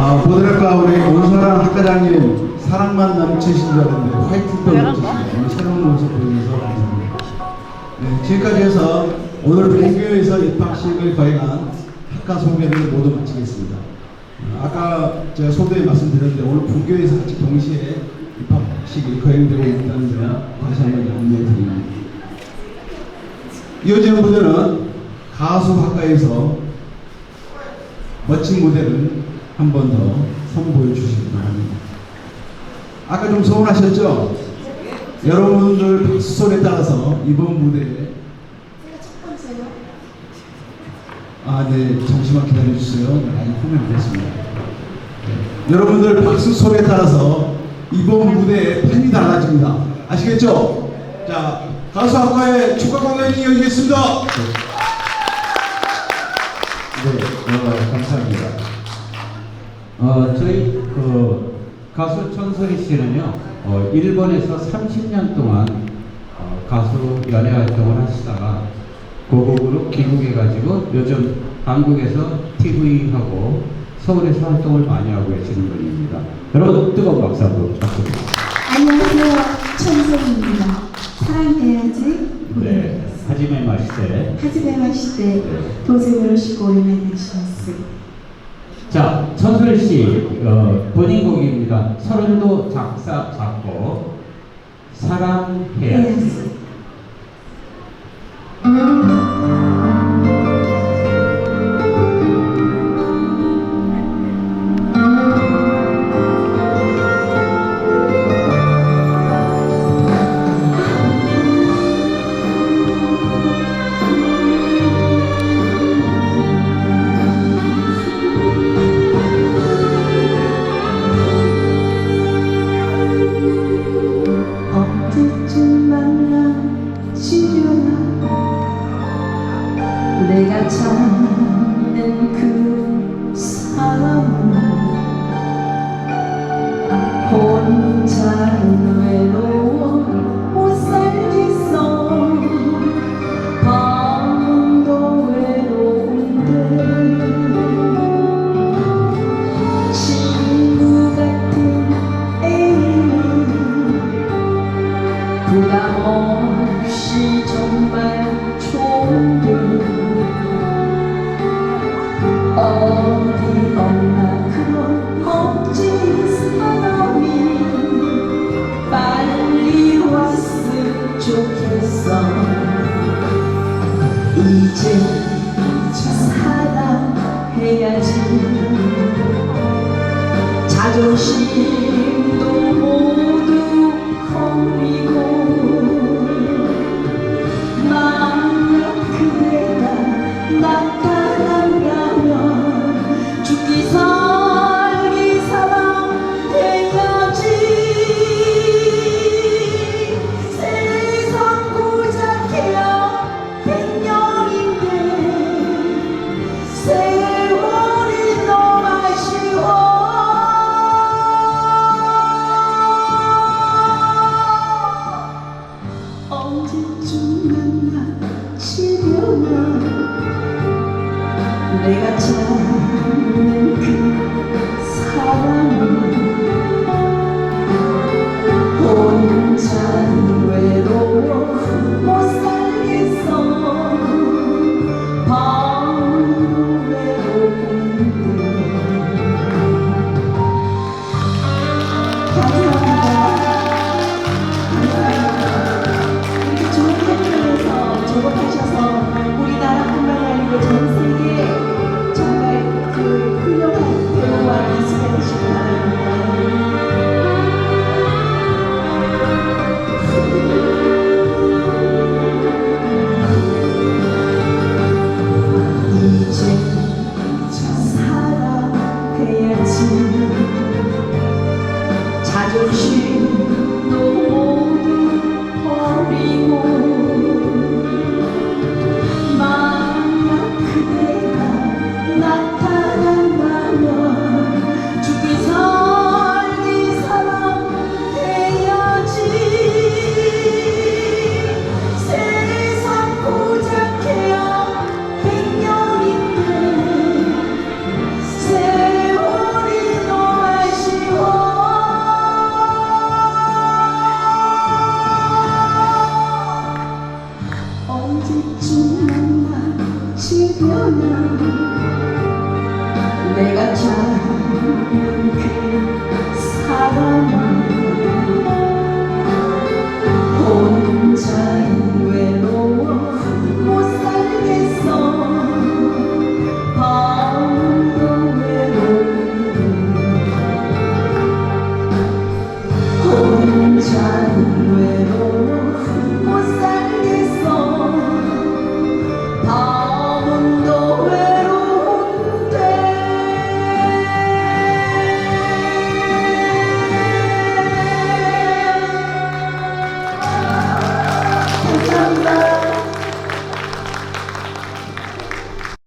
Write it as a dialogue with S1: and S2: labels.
S1: 아, 보드라카 우리 온사랑 학과장님 사랑만 넘치신 줄 알았는데 화이팅도 넘치시네요. 새로운 모습 보여주셔서 감사합니다. 네, 지금까지 해서 오늘 본교에서 입학식을 거행한 학과 소개를 모두 마치겠습니다. 어, 아까 제가 소도에 말씀드렸는데 오늘 본교에서 같이 동시에 입학식이 거행되고 있다는 점 다시 한번 안내드립니다. 이어지는 무대는 가수학과에서 멋진 무대를 한 번 더 선보여 주시기 바랍니다. 아까 좀 서운하셨죠? 여러분들 박수 소리에 따라서 이번 무대에. 아, 네, 잠시만 기다려 주세요. 많이 후면 되겠습니다. 네. 여러분들 박수 소리에 따라서 이번 무대에 판이 달라집니다. 아시겠죠? 자, 가수학과의 축하 공연이 이어지겠습니다.
S2: 네, 어, 감사합니다. 어, 저희 그 가수 천설이 씨는요, 어, 일본에서 30년 동안 어, 가수 연예 활동을 하시다가 고국으로 귀국해가지고 요즘 한국에서 TV하고 서울에서 활동을 많이 하고 계시는 분입니다. 여러분 뜨거운 박수 한번 부탁드립니다.
S3: 안녕하세요. 천성입니다. 사랑해야지.
S2: 네, 하지메 마시세.
S3: 하지메 마시때 도저히 요시고 오리메 되시마스.
S2: 자, 천설 씨 어, 본인 곡입니다. 서른도 작사 작곡. 사랑해
S3: 부담 없이 정말 좋은데 어디 없나 그런 멋진 사람이 빨리 왔으면 좋겠어. 이제 사랑해야지. 자존심 사랑이 사랑이 내가 참